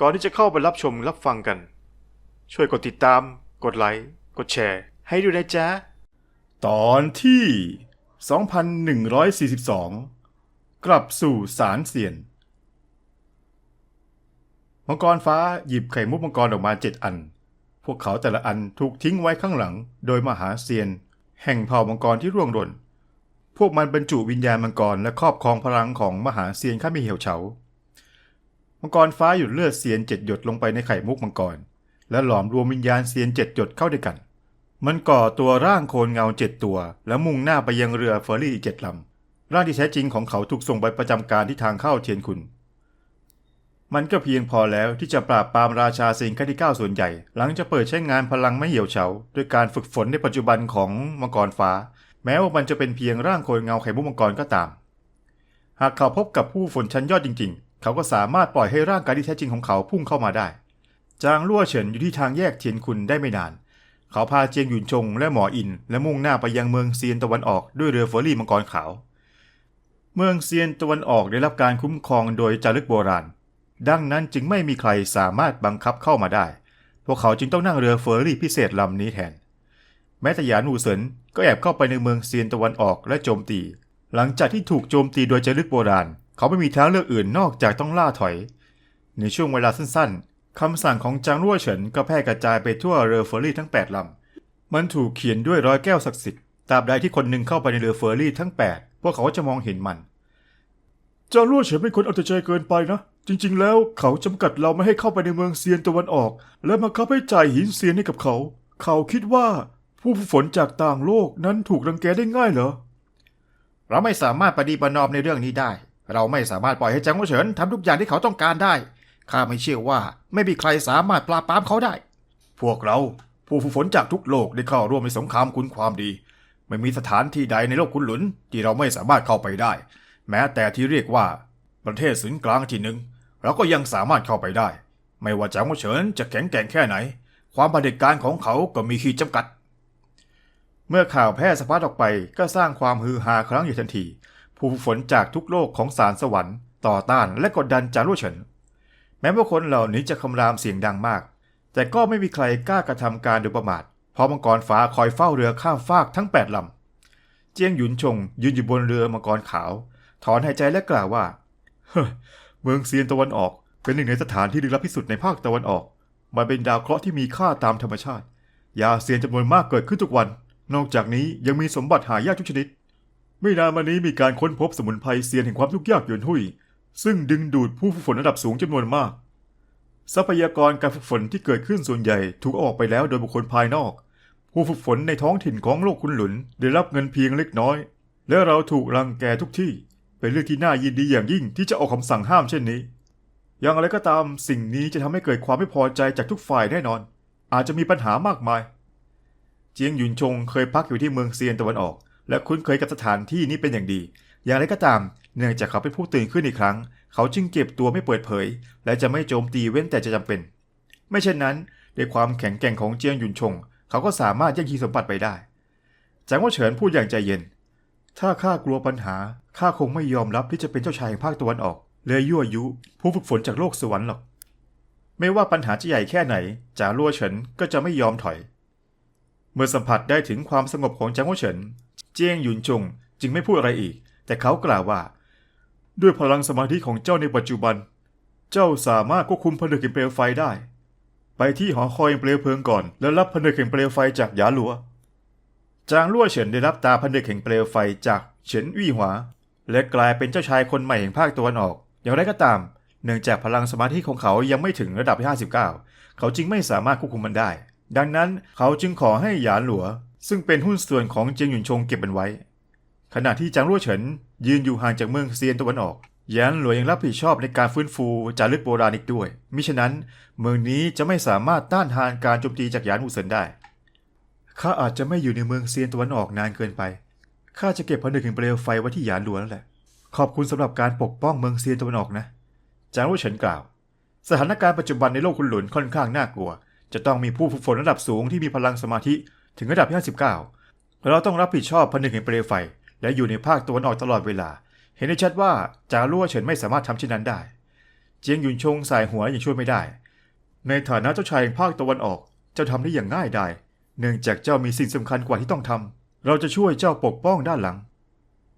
ก่อนที่จะเข้าไปรับชมรับฟังกัน ช่วยกดติดตาม กดไลค์ กดแชร์ ให้ด้วยนะจ๊ะ ตอนที่ 2142 กลับสู่สารเสียน มังกรฟ้าหยิบไข่มุกมังกรออกมาเจ็ดอัน พวกเขาแต่ละอันถูกทิ้งไว้ข้างหลัง โดยมหาเซียน แห่งเผ่ามังกรที่ร่วงหล่นพวกมันบรรจุวิญญาณมังกรและครอบครองพลังของมหาเซียนข้ามีเหี่ยวเฉา มังกรฟ้าหยุดเลือดเซียนเจ็ดหยดลงไปในไข่มุกมังกร และหลอมรวมวิญญาณเซียนเจ็ดหยดเข้าด้วยกัน มันก่อตัวร่างโคลนเงาเจ็ดตัว แล้วมุ่งหน้าไปยังเรือเฟอร์รี่อีกเจ็ดลำร่างที่แท้จริงของเขาถูกส่งไปประจำการที่ทางเข้าเทียนคุณ มันก็เพียงพอแล้วที่จะปราบปรามราชาสิงห์ขั้นที่9ส่วนใหญ่ หลังจะเปิดใช้งานพลังไม่เหี่ยวเฉาด้วยการฝึกฝนในปัจจุบันของมังกรฟ้า แม้ว่ามันจะเป็นเพียงร่างโคลนเงาไข่มุกมังกรก็ตาม หากเขาพบกับผู้ฝนชั้นยอดจริงๆ เขาก็สามารถปล่อยให้ร่างกายที่แท้จริงของเขาพุ่งเข้ามาได้ จางลั่วเฉินอยู่ที่ทางแยกเทียนคุณได้ไม่นาน เขาพาเจียงหยุนชงและหมออิน และมุ่งหน้าไปยังเมืองเซียนตะวันออกด้วยเรือเฟอร์รี่มังกรขาว เมืองเซียนตะวันออกได้รับการคุ้มครองโดยจารึกโบราณ ดังนั้นจึงไม่มีใครสามารถบังคับเข้ามาได้ พวกเขาจึงต้องนั่งเรือเฟอร์รี่พิเศษลำนี้แทน แม้แต่หยานหูเซินก็แอบเข้าไปในเมืองเซียนตะวันออกและโจมตี หลังจากที่ถูกโจมตีโดยจารึกโบราณ เขาไม่มีทางเลือกอื่นนอกจากต้องล่าถอย ในช่วงเวลาสั้นๆคำสั่งของจางรั่วเฉินก็แพร่กระจายไปทั่วเรือเฟอร์รี่ทั้ง 8ลำ มันถูกเขียนด้วยร้อยแก้วศักดิ์สิทธิ์ตราบใดที่คนหนึ่งเข้าไปในเรือเฟอร์รี่ทั้ง 8 พวกเขาก็จะมองเห็นมัน จางรั่วเฉินเป็นคนเอาแต่ใจเกินไปนะ จริง ๆ แล้วเขาจำกัดเราไม่ให้เข้าไปในเมืองเซียนตะวันออก และบังคับให้จ่ายหินเซียนให้กับเขา เขาคิดว่าผู้ฝึกฝนจากต่างโลกนั้นถูกรังแกได้ง่ายเหรอ เราไม่สามารถปฏิบัตินอมในเรื่องนี้ได้ เราไม่สามารถปล่อยให้จางหัวเฉินทำทุกอย่างที่เขาต้องการได้ ข้าไม่เชื่อว่าไม่มีใครสามารถปราบปรามเขาได้ พวกเราผู้ฝึกฝนจากทุกโลกได้เข้าร่วมในสงครามคุณความดี ไม่มีสถานที่ใดในโลกคุณหลุน ที่เราไม่สามารถเข้าไปได้ แม้แต่ที่เรียกว่าประเทศศูนย์กลางที่หนึ่งเราก็ยังสามารถเข้าไปได้ ไม่ว่าจางหัวเฉินจะแข็งแกร่งแค่ไหน ความปฏิการของเขาก็มีขีดจำกัด เมื่อข่าวแพร่สะพัดออกไปก็สร้างความฮือฮาครั้งอยู่ทันที ผู้ฝึกฝนจากทุกโลกของสารสวรรค์ต่อต้านและกดดันจารั่วเฉิน แม้ว่าคนเหล่านี้จะคำรามเสียงดังมาก แต่ก็ไม่มีใครกล้ากระทำการโดยประมาทเพราะมังกรฟ้าคอยเฝ้าเรือข้ามฟากทั้ง 8ลำ เจียงหยุนชงยืนอยู่บนเรือมังกรขาว ถอนหายใจและกล่าวว่าเฮ้เมืองเซียนตะวันออกเป็นหนึ่งในสถานที่ลึกลับที่สุดในภาคตะวันออก มันเป็นดาวเคราะห์ที่มีค่าตามธรรมชาติ ยาเซียนจำนวนมากเกิดขึ้นทุกวัน นอกจากนี้ยังมีสมบัติหายากทุกชนิด ไม่นานมานี้มีการค้นพบสมุนไพรเซียนแห่งความทุกข์ยากหยวนหุยซึ่งดึงดูดผู้ฝึกฝนระดับสูงจำนวนมาก ทรัพยากรการฝึกฝนที่เกิดขึ้นส่วนใหญ่ถูกเอาออกไปแล้วโดยบุคคลภายนอก ผู้ฝึกฝนในท้องถิ่นของโลกคุณหลุน ได้รับเงินเพียงเล็กน้อย และเราถูกรังแกทุกที่ เป็นเรื่องที่น่ายินดีอย่างยิ่งที่จะออกคำสั่งห้ามเช่นนี้ อย่างไรก็ตามสิ่งนี้จะทำให้เกิดความไม่พอใจจากทุกฝ่ายแน่นอน อาจจะมีปัญหามากมาย เจียงหยุนชงเคยพักอยู่ที่เมืองเซียนตะวันออก และคุ้นเคยกับสถานที่นี้เป็นอย่างดี อย่างไรก็ตาม เนื่องจากเขาเป็นผู้ตื่นขึ้นอีกครั้ง เขาจึงเก็บตัวไม่เปิดเผย และจะไม่โจมตีเว้นแต่จะจำเป็น ไม่เช่นนั้นด้วยความแข็งแกร่งของเจียงหยุนชง เขาก็สามารถแย่งชิงสมบัติไปได้จางว่าเฉินพูดอย่างใจเย็น ถ้าข้ากลัวปัญหาข้าคงไม่ยอมรับที่จะเป็นเจ้าชายแห่งภาคตะวันออกเลยยั่วยุ ผู้ฝึกฝนจากโลกสวรรค์หรอก ไม่ว่าปัญหาจะใหญ่แค่ไหนจาลัวเฉินก็จะไม่ยอมถอย เมื่อสัมผัสได้ถึงความสงบของจางหัวเฉิน เจียงหยุนจงจึงไม่พูดอะไรอีก แต่เขากล่าวว่า ด้วยพลังสมาธิของเจ้าในปัจจุบัน เจ้าสามารถควบคุมผนึกแห่งเปลวไฟได้ ไปที่หอคอยเปลวเพลิงก่อน แล้วรับผนึกแห่งเปลวไฟจากหยาหลัวจางลั่วเฉินได้รับตาผนึกแห่งเปลวไฟจากเฉินวี่หวาและกลายเป็นเจ้าชายคนใหม่แห่งภาคตะวันออก อย่างไรก็ตาม เนื่องจากพลังสมาธิของเขายังไม่ถึงระดับ 59 เขาจึงไม่สามารถควบคุมมันได้ ดังนั้นเขาจึงขอให้หยานหลัว ซึ่งเป็นหุ้นส่วนของเจียงหยุนชงเก็บมันไว้ ขณะที่จางรั่วเฉินยืนอยู่ห่างจากเมืองเซียนตะวันออกยานหลัวยังรับผิดชอบในการฟื้นฟูจารึกโบราณอีกด้วย มิฉะนั้น เมืองนี้จะไม่สามารถต้านทานการโจมตีจากยานหูเซินได้ ข้าอาจจะไม่อยู่ในเมืองเซียนตะวันออกนานเกินไป ข้าจะเก็บผนึกแห่งเปลวไฟไว้ที่ยานหลวนั่นแหละ ขอบคุณสำหรับการปกป้องเมืองเซียนตะวันออกนะ จางรู้เฉินกล่าว สถานการณ์ปัจจุบันในโลกคุณหลุนค่อนข้างน่ากลัว จะต้องมีผู้ฝึกฝนระดับสูงที่มีพลังสมาธิ ถึงระดับ59เราต้องรับผิดชอบผนึกแห่งเปลวไฟ และอยู่ในภาคตะวันออกตลอดเวลา เห็นได้ชัดว่าจารั่วเฉินไม่สามารถทำเช่นนั้นได้ เจียงหยุนชงสายหัวยังช่วยไม่ได้ ในฐานะเจ้าชายแห่งภาคตะวันออกเจ้าทำได้อย่างง่ายดายเนื่องจากเจ้ามีสิ่งสำคัญกว่าที่ต้องทำเราจะช่วยเจ้าปกป้องด้านหลัง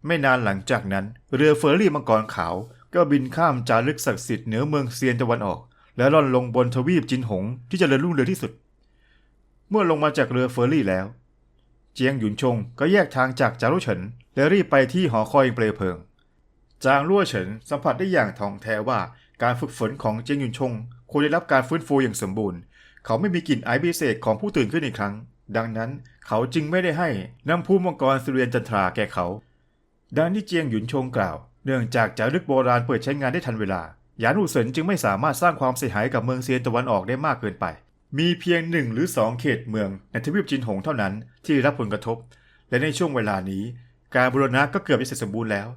ไม่นานหลังจากนั้น เรือเฟอร์รี่มังกรขาว ก็บินข้ามจารึกศักดิ์สิทธิ์เหนือเมืองเซียนตะวันออก และล่อนลงบนทวีปจินหงที่จเจริญรุ่งเรืองที่สุด เมื่อลงมาจากเรือเฟอร์รี่แล้ว เจียงหยุนชงก็แยกทางจากจารุเฉินและรีบไปที่หอคอยเปลวเพลิง จางลั่วเฉินสัมผัสได้อย่างท่องแท้ว่าการฝึกฝนของเจียงหยุนชงควรได้รับการฟื้นฟูอย่างสมบูรณ์ เขาไม่มีกลิ่นไอพิเศษของผู้ตื่นขึ้นอีกครั้ง ดังนั้นเขาจึงไม่ได้ให้นำผู้มังกรสุเรียนจันทราแก่เขา ดังที่เจียงหยุนชงกล่าว เนื่องจากจารึกโบราณเปิดใช้งานได้ทันเวลา หยานอู่เซินจึงไม่สามารถสร้างความเสียหายกับเมืองเซียนตะวันออกได้มากเกินไป มีเพียงหนึ่งหรือสองเขตเมืองในทวีปจินหงเท่านั้นที่ได้รับผลกระทบ และในช่วงเวลานี้ การบูรณะก็เกือบจะเสร็จสมบูรณ์แล้ว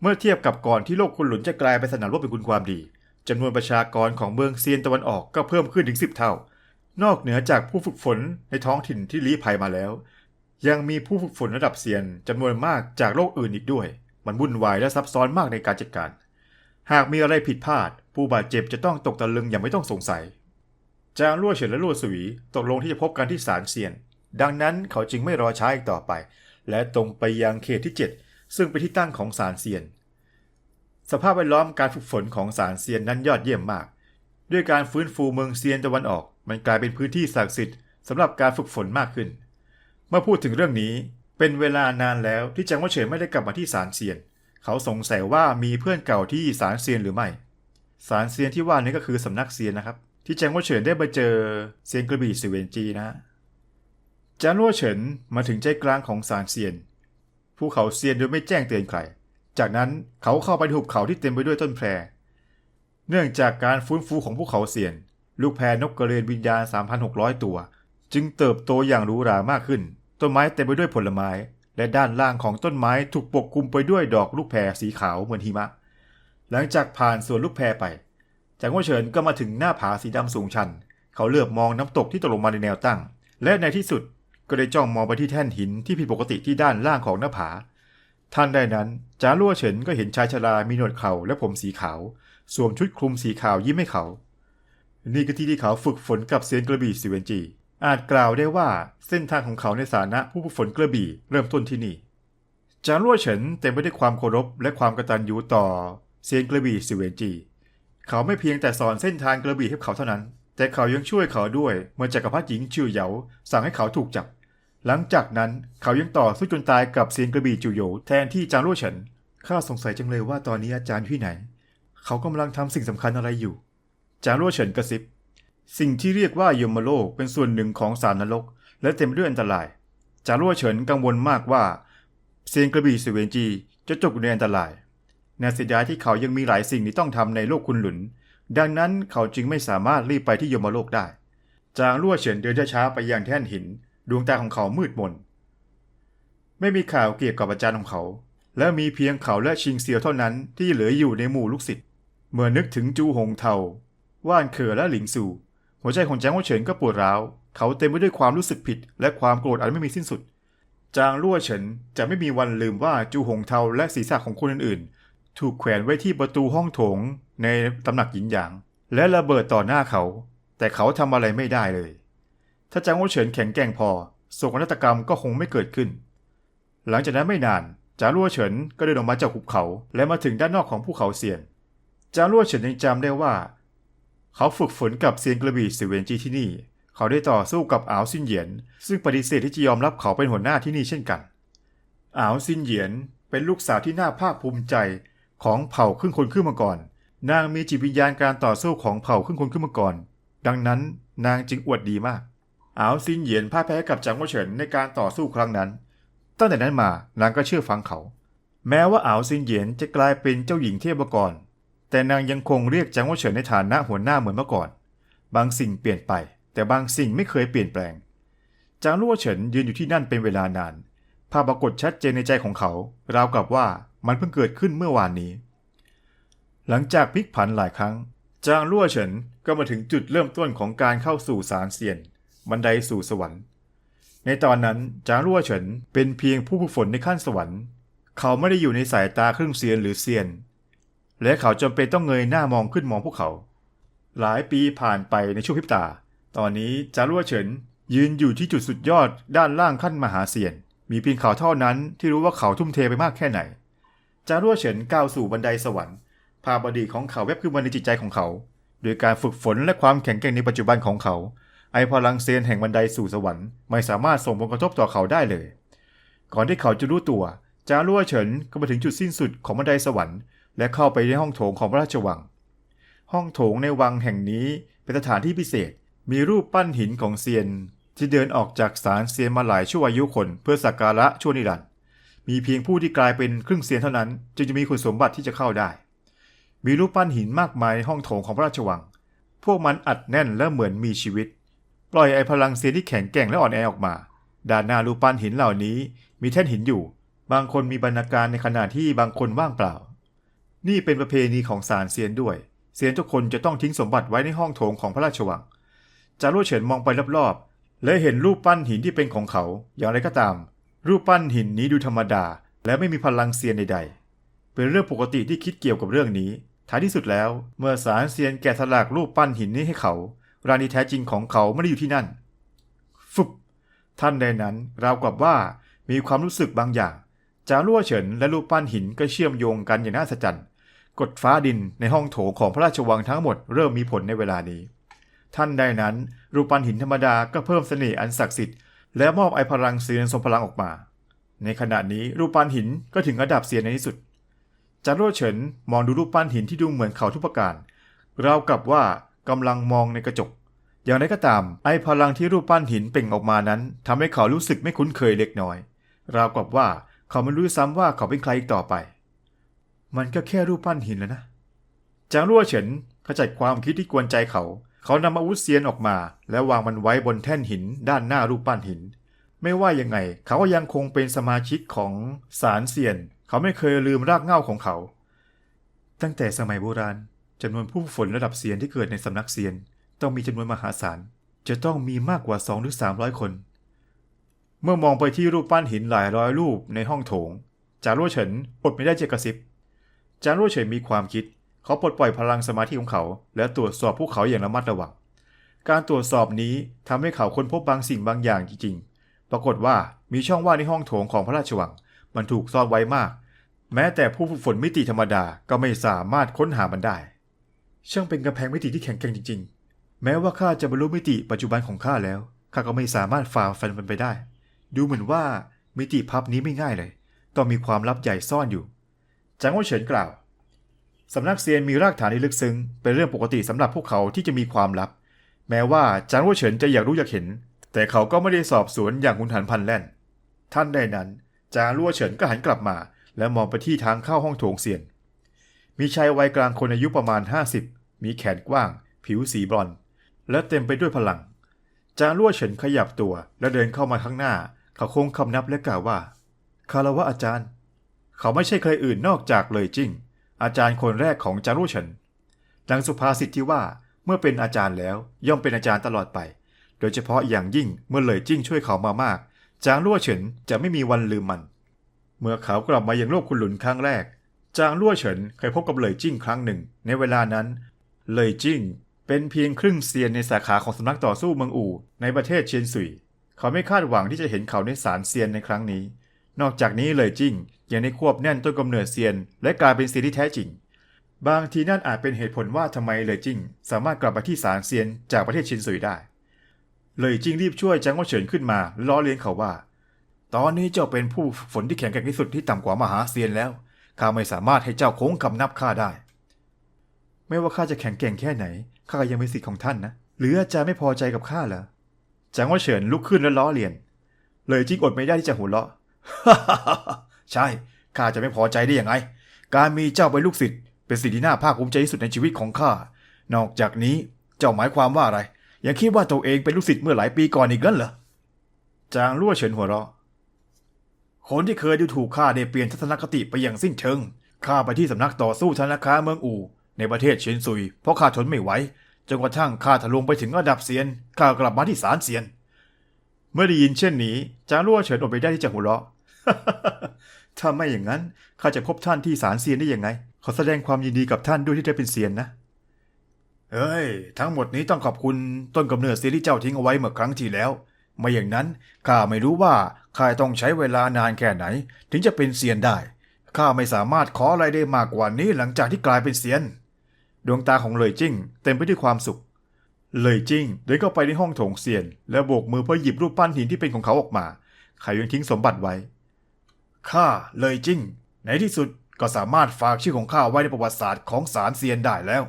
เมื่อเทียบกับก่อนที่โลกคุณหลุนจะกลายเป็นสนามรบเป็นคุณความดีจำนวนประชากรของเมืองเซียนตะวันออกก็เพิ่มขึ้นถึง10เท่า นอกเหนือจากผู้ฝึกฝนในท้องถิ่นที่ลี้ภัยมาแล้ว ยังมีผู้ฝึกฝนระดับเซียนจำนวนมากจากโลกอื่นอีกด้วย มันวุ่นวายและซับซ้อนมากในการจัดการ หากมีอะไรผิดพลาด ผู้บาดเจ็บจะต้องตกตะลึงอย่างไม่ต้องสงสัย จางลั่วเฉินและลั่วสวีตกลงที่จะพบกันที่ศาลเซียน ดังนั้นเขาจึงไม่รอช้าอีกต่อไป และตรงไปยังเขตที่ 7 ซึ่งเป็นที่ตั้งของศาลเซียน สภาพแวดล้อมการฝึกฝนของศาลเซียนนั้นยอดเยี่ยมมาก ด้วยการฟื้นฟูเมืองเซียนตะวันออก มันกลายเป็นพื้นที่ศักดิ์สิทธิ์สำหรับการฝึกฝนมากขึ้น เมื่อพูดถึงเรื่องนี้เป็นเวลานานแล้วที่จังหวะเฉินไม่ได้กลับมาที่ศาลเซียน เขาสงสัยว่ามีเพื่อนเก่าที่ศาลเซียนหรือไม่ศาลเซียนที่ว่านี้ก็คือสำนักเซียนนะครับ ที่จังหวะเฉินได้มาเจอเซียนกระบี่สิเวนจีนะจางลัวเฉินมาถึงใจกลางของศาลเซียนภูเขาเซียนโดยไม่แจ้งเตือนใคร จากนั้นเขาเข้าไปในหุบเขาที่เต็มไปด้วยต้นแพร เนื่องจากการฟื้นฟูของภูเขาเซียน ลูกแพรนกกระเรียนวิญญาณ 3,600 ตัว จึงเติบโตอย่างหรูหรามากขึ้น ต้นไม้เต็มไปด้วยผลไม้ และด้านล่างของต้นไม้ถูกปกคลุมไปด้วยดอกลูกแพรสีขาวเหมือนหิมะ หลังจากผ่านสวนลูกแพรไป จากว่าเฉินก็มาถึงหน้าผาสีดำสูงชัน เขาเลือบมองน้ำตกที่ตกลงมาในแนวตั้ง และในที่สุดก็ได้จ้องมองไปที่แท่นหินที่ผิดปกติที่ด้านล่างของหน้าผาท่านใดนั้นจาลั่วเฉินก็เห็นชายชรามีหนวดเข่าและผมสีขาว สวมชุดคลุมสีขาวยิ้มให้เขา นี่คือที่ที่เขาฝึกฝนกับเซียนกระบี่สิเวนจี อาจกล่าวได้ว่าเส้นทางของเขาในฐานะผู้ฝึกฝนกระบี่เริ่มต้นที่นี่จางลั่วเฉินเต็มไปด้วยความเคารพและความกตัญญูต่อเซียนกระบี่สิเวนจี เขาไม่เพียงแต่สอนเส้นทางกระบี่ให้เขาเท่านั้น แต่เขายังช่วยเขาด้วยเมื่อจักรพรรดิหญิงชื่อเหยาสั่งให้เขาถูกจับ หลังจากนั้นเขายังต่อสู้จนตายกับเซียนกระบี่จูโยแทนที่จางลั่วเฉินข้าสงสัยจังเลยว่าตอนนี้อาจารย์ที่ไหน เขากำลังทำสิ่งสำคัญอะไรอยู่ จางลั่วเฉินกระซิบ สิ่งที่เรียกว่ายมโลกเป็นส่วนหนึ่งของสารนรก และเต็มไปด้วยอันตราย จางลั่วเฉินกังวลมากว่าเซียนกระบี่สเวนจีจะจบอยู่ในอันตราย น่าเสียดายที่เขายังมีหลายสิ่งที่ต้องทำในโลกคุณหลุน ดังนั้นเขาจึงไม่สามารถรีบไปที่ยมโลกได้ จางลั่วเฉินเดินช้าๆไปยังแท่นหิน ดวงตาของเขามืดมน ไม่มีข่าวเกี่ยวกับอาจารย์ของเขา และมีเพียงเขาและชิงเซียวเท่านั้นที่เหลืออยู่ในหมู่ลูกศิษย์ เมื่อนึกถึงจูหงเทา ว่านเขอและหลิงซูหัวใจของจางว่าเฉินก็ปวดร้าว เขาเต็มไปด้วยความรู้สึกผิด และความโกรธอันไม่มีสิ้นสุด จางลั่วเฉินจะไม่มีวันลืมว่าจูหงเทาและศีรษะของคนอื่นๆ ถูกแขวนไว้ที่ประตูห้องโถงในตำหนักหยินหยาง และระเบิดต่อหน้าเขา แต่เขาทำอะไรไม่ได้เลย ถ้าจางว่เฉินแข็งแกร่งพอโศกนาฏกรรมก็คงไม่เกิดขึ้น หลังจากนั้นไม่นานจางลั่วเฉินก็เดินออกมาจากหุบเขา และมาถึงด้านนอกของภูเขาเซียนจางลั่วเฉินยังจำได้ว่า เขาฝึกฝนกับเซียนกระบี่สิเวนจีที่นี่ เขาได้ต่อสู้กับอาวซินเหยียน ซึ่งปฏิเสธที่จะยอมรับเขาเป็นหัวหน้าที่นี่เช่นกันอาวซินเหยียนเป็นลูกสาวที่น่าภาคภูมิใจ ของเผ่าครึ่งคนครึ่งมังกรนางมีจิตวิญญาณการต่อสู้ของเผ่าครึ่งคนครึ่งมังกรดังนั้นนางจึงอวดดีมากอาวซินเหยียนพ่ายแพ้กับจางหวเฉินในการต่อสู้ครั้งนั้น ตั้งแต่นั้นมานางก็เชื่อฟังเขา แม้ว่าอาวซินเหยียนจะกลายเป็นเจ้าหญิงเทพมาก่อนแต่นางยังคงเรียกจางหวเฉินในฐานะหัวหน้าเหมือนเมื่อก่อน บางสิ่งเปลี่ยนไป แต่บางสิ่งไม่เคยเปลี่ยนแปลง จางลั่วเฉินยืนอยู่ที่นั่นเป็นเวลานานภาพปรากฏชัดเจนในใจของเขา ราวกับว่า มันเพิ่งเกิดขึ้นเมื่อวานนี้ หลังจากพลิกผันหลายครั้ง จางลั่วเฉินก็มาถึงจุดเริ่มต้นของการเข้าสู่สารเซียน บันไดสู่สวรรค์ ในตอนนั้นจางลั่วเฉินเป็นเพียงผู้ฝึกฝนในขั้นสวรรค์ เขาไม่ได้อยู่ในสายตาครึ่งเซียนหรือเซียน และเขาจำเป็นต้องเงยหน้ามองขึ้นมองพวกเขา หลายปีผ่านไปในช่วงพริบตา ตอนนี้จารัวเฉินยืนอยู่ที่จุดสุดยอดด้านล่างขั้นมหาเซียน มีเพียงเขาเท่านั้นที่รู้ว่าเขาทุ่มเทไปมากแค่ไหน จารัวเฉินก้าวสู่บันไดสวรรค์ภาพบดีของเขาแวบขึ้นมาในจิตใจของเขา โดยการฝึกฝนและความแข็งแกร่งในปัจจุบันของเขา ไอพลังเซียนแห่งบันไดสู่สวรรค์ไม่สามารถส่งผลกระทบต่อเขาได้เลย ก่อนที่เขาจะรู้ตัวจารัวเฉินก็มาถึงจุดสิ้นสุดของบันไดสวรรค์ และเข้าไปในห้องโถงของพระราชวัง ห้องโถงในวังแห่งนี้เป็นสถานที่พิเศษ มีรูปปั้นหินของเซียน ที่เดินออกจากศาลเซียนมาหลายชั่วอายุคนเพื่อสักการะชั่วนิรันดร์ มีเพียงผู้ที่กลายเป็นครึ่งเซียนเท่านั้น จึงจะมีคุณสมบัติที่จะเข้าได้ มีรูปปั้นหินมากมายในห้องโถงของพระราชวัง พวกมันอัดแน่นและเหมือนมีชีวิต ปล่อยไอพลังเซียนที่แข็งแกร่งและอ่อนแอออกมา ด้านหน้ารูปปั้นหินเหล่านี้ มีแท่นหินอยู่ บางคนมีบรรณาการในขณะที่บางคนว่างเปล่า นี่เป็นประเพณีของศาลเซียนด้วยเซียนทุกคนจะต้องทิ้งสมบัติไว้ในห้องโถงของพระราชวัง จารุเฉินมองไปรอบๆและเห็นรูปปั้นหินที่เป็นของเขา อย่างไรก็ตาม รูปปั้นหินนี้ดูธรรมดา และไม่มีพลังเซียนใดๆ เป็นเรื่องปกติที่คิดเกี่ยวกับเรื่องนี้ ท้ายที่สุดแล้ว เมื่อสารเซียนแกะสลักรูปปั้นหินนี้ให้เขาราณีแท้จริงของเขาไม่ได้อยู่ที่นั่นฟึบท่านใดนั้นราวกับว่ามีความรู้สึกบางอย่าง จารั่วเฉินและรูปปั้นหินก็เชื่อมโยงกันอย่างน่าสัศจรรย์กฎฟ้าดินในห้องโถงของพระราชวังทั้งหมดเริ่มมีผลในเวลานี้ ท่านใดนั้น รูปปั้นหินธรรมดาก็เพิ่มเสน่ห์อันศักดิ์สิทธิ์ และมอบไอพลังเซียนทรงพลังออกมา ในขณะนี้รูปปั้นหินก็ถึงระดับเซียนในที่สุดจารั่วเฉินมองดูรูปปั้นหินที่ดูเหมือนเขาทุกประการราวกับว่ากำลังมองในกระจก อย่างไรก็ตาม ไอพลังที่รูปปั้นหินเป่งออกมานั้นทำให้เขารู้สึกไม่คุ้นเคยเล็กน้อย ราวกับว่าเขาไม่รู้ซ้ำว่าเขาเป็นใครอีกต่อไป มันก็แค่รูปปั้นหินแล้วนะจางรั่วเฉินขจัดความคิดที่กวนใจเขา เขานำอาวุธเซียนออกมา และวางมันไว้บนแท่นหินด้านหน้ารูปปั้นหิน ไม่ว่ายังไง เขาก็ยังคงเป็นสมาชิกของศาลเซียน เขาไม่เคยลืมรากเหง้าของเขา ตั้งแต่สมัยโบราณจำนวนผู้ฝนระดับเซียนที่เกิดในสำนักเซียน ต้องมีจำนวนมหาศาล จะต้องมีมากกว่าสองหรือสามร้อยคน เมื่อมองไปที่รูปปั้นหินหลายร้อยรูปในห้องโถงจารั่วเฉินอดไม่ได้จะกระซิบจารั่วเฉินมีความคิด เขาปลดปล่อยพลังสมาธิของเขา และตรวจสอบพวกเขาอย่างระมัดระวัง การตรวจสอบนี้ทำให้เขาค้นพบบางสิ่งบางอย่างจริงๆ ปรากฏว่ามีช่องว่างในห้องโถงของพระราชวัง มันถูกซ่อนไว้มาก แม้แต่ผู้ฝึกฝนมิติธรรมดาก็ไม่สามารถค้นหามันได้ ช่างเป็นกำแพงมิติที่แข็งแกร่งจริง ๆ แม้ว่าข้าจะบรรลุมิติปัจจุบันของข้าแล้วข้าก็ไม่สามารถฝ่าฟันมันไปได้ ดูเหมือนว่ามิติพับนี้ไม่ง่ายเลย ต้องมีความลับใหญ่ซ่อนอยู่จางโอเฉินกล่าว สำนักเซียนมีรากฐานที่ลึกซึ้ง เป็นเรื่องปกติสำหรับพวกเขาที่จะมีความลับ แม้ว่าจางโอเฉินจะอยากรู้อยากเห็น แต่เขาก็ไม่ได้สอบสวนอย่างหุนหันพันแล่น ท่านใดนั้น จางลัวเฉินก็หันกลับมา และมองไปที่ทางเข้าห้องโถงเซียน มีชายวัยกลางคนอายุประมาณ 50 มีแขนกว้าง ผิวสีบรอนและเต็มไปด้วยพลัง จางลั่วเฉินขยับตัวและเดินเข้ามาข้างหน้า เขาโค้งคำนับและกล่าวว่า คารวะอาจารย์ เขาไม่ใช่ใครอื่นนอกจากเลยจิ้ง อาจารย์คนแรกของจางลู่เฉินดังสุภาษิตที่ว่าเมื่อเป็นอาจารย์แล้วย่อมเป็นอาจารย์ตลอดไป โดยเฉพาะอย่างยิ่งเมื่อเลยจิ้งช่วยเขามามาก จางลู่เฉินจะไม่มีวันลืมมัน เมื่อเขากลับมายังโลกคุณหลุนครั้งแรก จางลู่เฉินเคยพบกับเลยจิ้งครั้งหนึ่ง ในเวลานั้น เลยจิ้งเป็นเพียงครึ่งเซียนในสาขาของสำนักต่อสู้เมืองอู่ในประเทศเชียนซุย เขาไม่คาดหวังที่จะเห็นเขาในศาลเซียนในครั้งนี้ นอกจากนี้เลยจริงยังได้ควบแน่นต้นกำเนิดเซียน และกลายเป็นเซียนที่แท้จริง บางทีนั่นอาจเป็นเหตุผลว่าทำไมเลยจิง สามารถกลับมาที่ศาลเซียนจากประเทศชินซุยได้ เลยจิงรีบช่วยจางว่าเฉินขึ้นมาล้อเลียนเขาว่า ตอนนี้เจ้าเป็นผู้ฝนที่แข็งแกร่งที่สุดที่ต่ำกว่ามหาเซียนแล้วข้าไม่สามารถให้เจ้าโค้งคำนับข้าได้ ไม่ว่าข้าจะแข็งแกร่งแค่ไหนข้าก็ยังเป็นสิทธิ์ของท่านนะหรืออาจารย์ไม่พอใจกับข้าเหรอจางว่าเฉินลุกขึ้นและล้อเลียน เลยจิ้งอดไม่ได้ที่จะหัวเราะ ใช่ ข้าจะไม่พอใจได้ยังไงการมีเจ้าเป็นลูกศิษย์เป็นสิ่งที่น่าภาคภูมิใจที่สุดในชีวิตของข้า นอกจากนี้เจ้าหมายความว่าอะไร ยังคิดว่าตัวเองเป็นลูกศิษย์เมื่อหลายปีก่อนอีกนั่นเหรอ จางรั่วเฉินหัวเราะ คนที่เคยดูถูกข้าได้เปลี่ยนทัศนคติไปอย่างสิ้นเชิง ข้าไปที่สำนักต่อสู้ธนาคารเมืองอู่ ในประเทศเชียนซุย เพราะข้าทนไม่ไหว จนกระทั่งข้าทะลวงไปถึงระดับเซียน ข้ากลับมาที่ศาลเซียน เมื่อได้ยินเช่นนี้จางรั่วเฉินอดไปได้ที่จะหัวเราะ ถ้าไม่อย่างนั้นข้าจะพบท่านที่ศาลเซียนได้ยังไง ขอแสดงความยินดีกับท่านด้วยที่ได้เป็นเซียนนะ เอ้ย ทั้งหมดนี้ต้องขอบคุณต้นกำเนิดเซียนที่เจ้าทิ้งเอาไว้เมื่อครั้งที่แล้ว ไม่อย่างนั้นข้าไม่รู้ว่าข้าต้องใช้เวลานานแค่ไหน ถึงจะเป็นเซียนได้ข้าไม่สามารถขออะไรได้มากกว่านี้หลังจากที่กลายเป็นเซียน ดวงตาของเลยจิ้งเต็มไปด้วยความสุข เลยจิ้งเดินเข้าไปในห้องโถงเซียน แล้วโบกมือเพื่อหยิบรูปปั้นหินที่เป็นของเขาออกมาเขายังทิ้งสมบัติไว้ ข้าเลยจริงในที่สุดก็สามารถฝากชื่อของข้าไว้ในประวัติศาสตร์ของสารเซียนได้แล้ว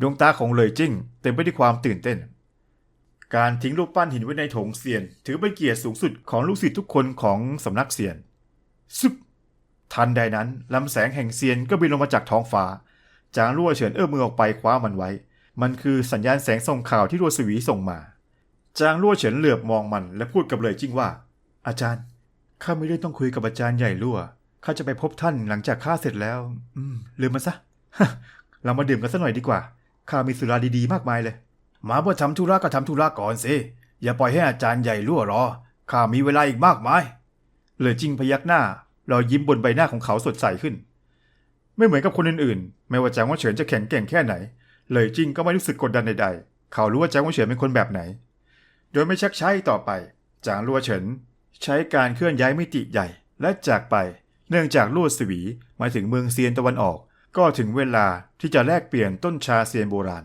ดวงตาของเลยจิ้งเต็มไปด้วยความตื่นเต้น การทิ้งรูปปั้นหินไว้ในโถงเซียน ถือเป็นเกียรติสูงสุดของลูกศิษย์ทุกคนของสำนักเซียนซึบทันใดนั้นลำแสงแห่งเซียนก็บินลงมาจากท้องฟ้า จางรั่วเฉินเอื้อมมือออกไปคว้ามันไว้ มันคือสัญญาณแสงส่งข่าวที่รัวสวีส่งมา จางรั่วเฉินเหลือบมองมันและพูดกับเลยจิ้งว่า อาจารย์ข้าไม่ได้ต้องคุยกับอาจารย์ใหญ่รั่วข้าจะไปพบท่านหลังจากข้าเสร็จแล้ว อืมลืมมันซะเรามาดื่มกันสักหน่อยดีกว่าข้ามีสุราดีๆมากมายเลย มาเพื่อทำธุระก็ทำธุระก่อนสิอย่าปล่อยให้อาจารย์ใหญ่รั่วรอข้ามีเวลาอีกมากมายเลยจิ้งพยักหน้ารอยยิ้มบนใบหน้าของเขาสดใสขึ้น ไม่เหมือนกับคนอื่นๆ ไม่ว่าจางว่าเฉินจะแข็งแกร่งแค่ไหน เลยจิ้งก็ไม่รู้สึกกดดันใดๆ เขารู้ว่าจางว่าเฉินเป็นคนแบบไหน โดยไม่ชักช้าต่อไป จางลัวเฉิน ใช้การเคลื่อนย้ายมิติใหญ่และจากไป เนื่องจากลวดสวีมาถึงเมืองเซียนตะวันออก ก็ถึงเวลาที่จะแลกเปลี่ยนต้นชาเซียนโบราณ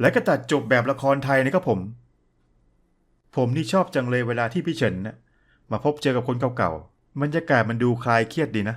และก็ตัดจบแบบละครไทยนะครับผม ผมนี่ชอบจังเลยเวลาที่พี่เฉินนะมาพบเจอกับคนเก่าๆบรรยากาศมันดูคลายเครียดดีนะ